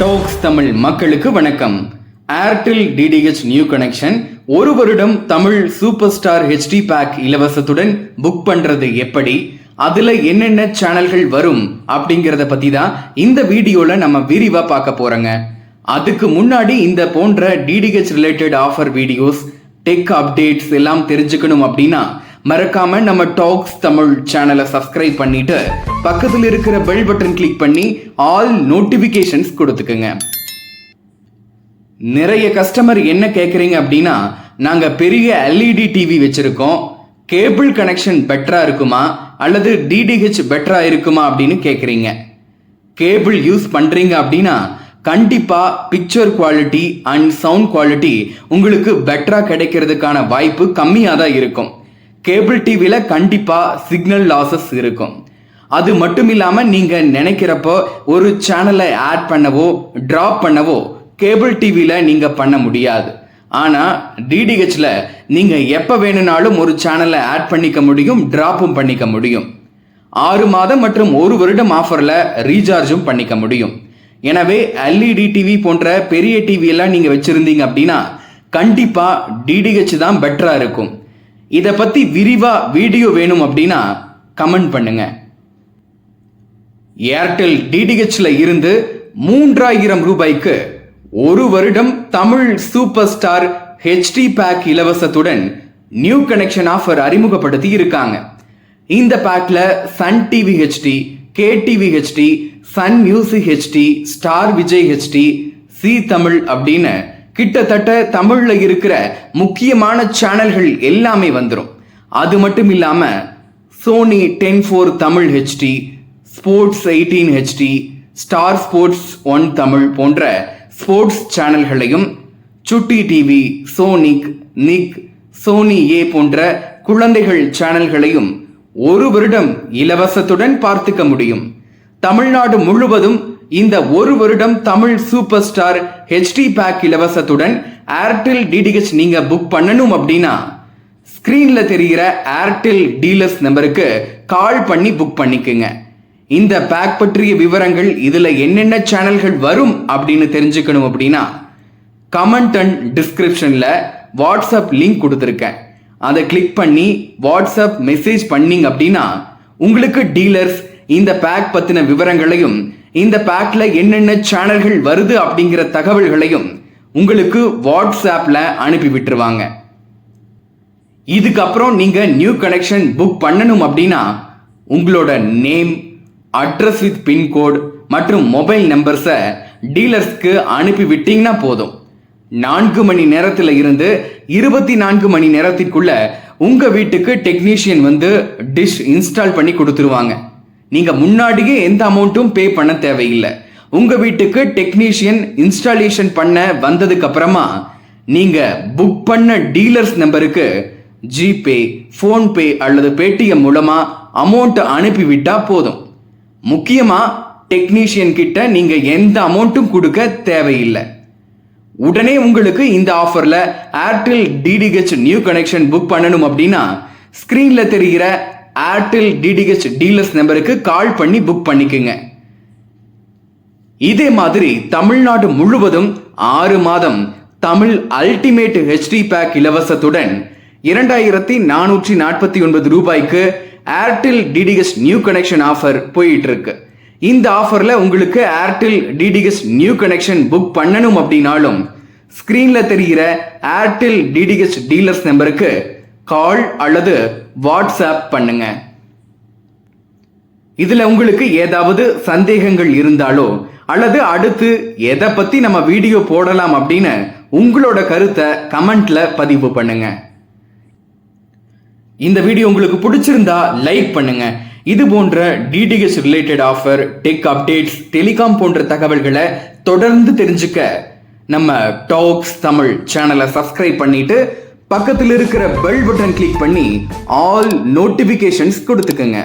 Talks Tamil மக்களுக்கு வணக்கம். Airtel DTH new connection ஒரு வருடம் Tamil super star HD pack இலவசத்துடன் book பண்றது எப்படி? அதுல என்னென்ன சேனல்கள் வரும் அப்படிங்கறத பத்தி தான் இந்த வீடியோல நம்ம விரிவா பார்க்க போறோங்க. அதுக்கு முன்னாடி இந்த போன்ற DTH related offer videos tech updates எல்லாம் தெரிஞ்சுக்கணும் அப்படின்னா மறக்காம நம்ம டாக்ஸ் தமிழ் சேனலை சப்ஸ்கிரைப் பண்ணிட்டு பக்கத்தில் இருக்கிற பெல் பட்டன் கிளிக் பண்ணி ஆல் நோட்டிபிகேஷன்ஸ் கொடுத்துக்குங்க. நிறைய கஸ்டமர் என்ன கேட்குறீங்க அப்படின்னா நாங்கள் பெரிய எல்இடி டிவி வச்சுருக்கோம். கேபிள் கனெக்ஷன் பெட்டராக இருக்குமா? அல்லது டிடிஹெச் பெட்டராக இருக்குமா அப்படின்னு கேட்குறீங்க கேபிள் யூஸ் பண்ணுறீங்க அப்படின்னா கண்டிப்பாக picture quality and sound quality உங்களுக்கு பெட்டராக கிடைக்கிறதுக்கான வாய்ப்பு கம்மியாக தான் இருக்கும். கேபிள் டிவியில் கண்டிப்பாக சிக்னல் லாசஸ் இருக்கும். அது மட்டும் இல்லாமல் நீங்கள் நினைக்கிறப்போ ஒரு சேனலை ஆட் பண்ணவோ ட்ராப் பண்ணவோ கேபிள் டிவியில் நீங்கள் பண்ண முடியாது. ஆனால் டிடிஹெச்சில் நீங்கள் எப்போ வேணும்னாலும் ஒரு சேனலை ஆட் பண்ணிக்க முடியும் ட்ராப்பும் பண்ணிக்க முடியும். ஆறு மாதம் மற்றும் ஒரு வருடம் ஆஃபரில் ரீசார்ஜும் பண்ணிக்க முடியும். எனவே எல்இடி டிவி போன்ற பெரிய டிவியெல்லாம் நீங்கள் வச்சுருந்தீங்க அப்படின்னா கண்டிப்பாக டிடிஹெச் தான் பெட்டராக இருக்கும். இதை பற்றி விரிவாக வீடியோ வேணும் அப்படின்னா கமெண்ட் பண்ணுங்க. ஏர்டெல் டிடிஹெச்ல இருந்து மூன்றாயிரம் ரூபாய்க்கு ஒரு வருடம் Tamil super star HD pack இலவசத்துடன் new connection offer அறிமுகப்படுத்தி இருக்காங்க. இந்த பேக்கில் Sun TV HD K TV HD Sun Music HD Star Vijay HD Zee Tamil அப்படின்னு கிட்டத்தட்ட தமிழில் இருக்கிற முக்கியமான சேனல்கள் எல்லாமே வந்துடும் அது மட்டும் இல்லாமல் Sony Ten four Tamil HD sports eighteen HD Star Sports one Tamil போன்ற sports சேனல்களையும் Chutti TV Sonic Nick Sony Yay போன்ற குழந்தைகள் சேனல்களையும் ஒரு வருடம் இலவசத்துடன் பார்த்துக்க முடியும். தமிழ்நாடு முழுவதும் இந்த ஒரு வருடம் Tamil super star HD pack இலவசத்துடன் Airtel DTH நீங்க புக் பண்ணணும் அப்படின்னா ஸ்கிரீன்ல தெரிகிற ஏர்டெல் டீலர்ஸ் நம்பருக்கு கால் பண்ணி புக் பண்ணிக்கோங்க. இந்த பேக் பற்றிய விவரங்கள் இதுல என்னென்ன சேனல்கள் வரும் அப்படின்னு தெரிஞ்சுக்கணும் அப்படின்னா கமெண்ட் அண்ட் டிஸ்கிரிப்ஷன்ல வாட்ஸ்அப் லிங்க் கொடுத்துருக்கேன். அதை கிளிக் பண்ணி வாட்ஸ்அப் மெசேஜ் பண்ணீங்க அப்படின்னா உங்களுக்கு டீலர்ஸ் இந்த பேக் பற்றின விவரங்களையும் இந்த பேக்கில் என்னென்ன சேனல்கள் வருது அப்படிங்கிற தகவல்களையும் உங்களுக்கு வாட்ஸ்ஆப்பில் அனுப்பி விட்டுருவாங்க. இதுக்கப்புறம் நீங்கள் நியூ கனெக்ஷன் புக் பண்ணணும் அப்படின்னா உங்களோட நேம் அட்ரஸ் வித் பின்கோட் மற்றும் மொபைல் நம்பர்ஸை டீலர்ஸ்க்கு அனுப்பி விட்டீங்கன்னா போதும். நான்கு மணி நேரத்தில் இருந்து இருபத்தி நான்கு மணி நேரத்திற்குள்ள உங்கள் வீட்டுக்கு டெக்னீஷியன் வந்து டிஷ் இன்ஸ்டால் பண்ணி கொடுத்துருவாங்க. நீங்கள் முன்னாடியே எந்த அமௌண்ட்டும் பே பண்ண தேவையில்லை. உங்கள் வீட்டுக்கு டெக்னீஷியன் இன்ஸ்டாலேஷன் பண்ண வந்ததுக்கப்புறமா நீங்கள் புக் பண்ண டீலர்ஸ் நம்பருக்கு ஜிபே ஃபோன்பே அல்லது பேடிஎம் மூலமாக அமௌண்ட்டை அனுப்பிவிட்டா போதும். முக்கியமாக டெக்னீஷியன் கிட்ட நீங்கள் எந்த அமௌண்ட்டும் கொடுக்க தேவையில்லை. உடனே உங்களுக்கு இந்த ஆஃபரில் Airtel DTH new connection book பண்ணணும் அப்படின்னா ஸ்க்ரீனில் தெரிகிற ஏர்டெல் டிடிஹெச் டீலர்ஸ் நம்பருக்கு கால் பண்ணி புக் பண்ணிக்கோங்க. இதே மாதிரி தமிழ்நாடு முழுவதும் ஆறு மாதம் தமிழ் அல்டிமேட் ஹெச்டி பேக் இலவசத்துடன் இரண்டாயிரத்தி நானூற்றி நாற்பத்தி ஒன்பது ரூபாய்க்கு Airtel DTH new connection offer போயிட்டு இருக்கு இந்த ஆஃபரில் உங்களுக்கு Airtel DTH new connection book பண்ணணும் அப்படின்னாலும் ஸ்க்ரீனில் தெரிகிற ஏர்டெல் டிடிஹெச் டீலர்ஸ் நம்பருக்கு கால் அல்லது வாட்ஸ்அப் பண்ணுங்க. இதில் உங்களுக்கு ஏதாவது சந்தேகங்கள் இருந்தாலோ அல்லது அடுத்து எதை பற்றி நம்ம வீடியோ போடலாம் அப்படின்னு உங்களோட கருத்தை கமெண்ட்ல பதிவு பண்ணுங்க. இந்த வீடியோ உங்களுக்கு பிடிச்சிருந்தா லைக் பண்ணுங்க. இது போன்ற DTS related offer tech updates telecom போன்ற தகவல்களை தொடர்ந்து தெரிஞ்சுக்க நம்ம டாக்ஸ் தமிழ் சேனலை சப்ஸ்கிரைப் பண்ணிட்டு பக்கத்தில் இருக்கிற பெல் பட்டன் கிளிக் பண்ணி ஆல் நோட்டிபிகேஷன்ஸ் கொடுத்துக்கங்க.